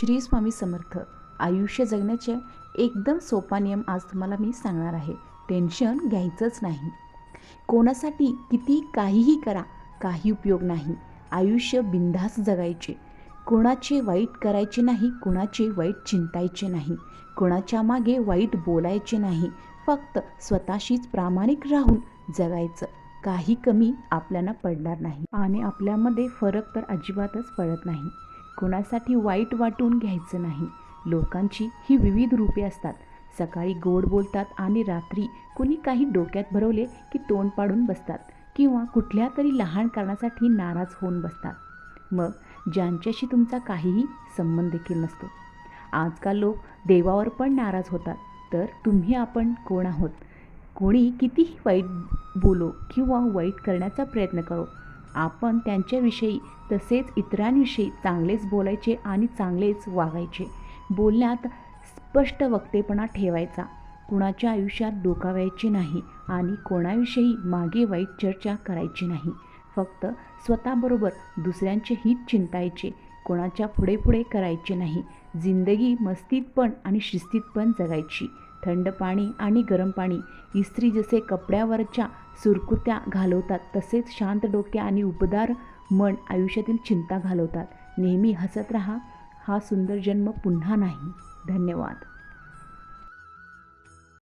श्री स्वामी समर्थ. आयुष्य जगण्याचे एकदम सोपा नियम आज तुम्हाला मी सांगणार आहे. टेन्शन घ्यायचंच नाही. कोणासाठी किती काहीही करा काही उपयोग नाही. आयुष्य बिंधास जगायचे. कोणाचे वाईट करायचे नाही कोणाचे वाईट चिंतायचे नाही. कोणाच्या मागे वाईट बोलायचे नाही. फक्त स्वतःशीच प्रामाणिक राहून जगायचं. काही कमी आपल्याला पडणार नाही. आणि आपल्यामध्ये फरक तर अजिबातच पडत नाही. कोणासाठी वाईट वाटून घ्यायचं नाही. लोकांची ही विविध रूपे असतात. सकाळी गोड बोलतात आणि रात्री कुणी काही डोक्यात भरवले की तोंड पाडून बसतात किंवा कुठल्या तरी लहान कारणासाठी नाराज होऊन बसतात. मग ज्यांच्याशी तुमचा काहीही संबंध देखील नसतो. आजकाल लोक देवावर पण नाराज होतात. तर तुम्ही आपण कोण आहोत? कोणी कितीही वाईट बोलो किंवा वाईट करण्याचा प्रयत्न करो. आपण त्यांच्याविषयी तसेच इतरांविषयी चांगलेच बोलायचे आणि चांगलेच वागायचे. बोलण्यात स्पष्ट वक्तेपणा ठेवायचा. कुणाच्या आयुष्यात डोकावायचे नाही आणि कोणाविषयी मागे वाईट चर्चा करायची नाही. फक्त स्वतःबरोबर दुसऱ्यांचे हित चिंतायचे कोणाच्या पुढे पुढे करायचे नाही. जिंदगी मस्तीत पण आणि शिस्तीत पण जगायची. थंड पाणी आणि गरम पाणी. इस्त्री जसे कपड्यावरच्या सुरकुत्या घालवतात तसेच शांत डोके आणि उपदार मन आयुष्यातील चिंता घालवतात. नेहमी हसत राहा हा सुंदर जन्म पुन्हा नाही. धन्यवाद.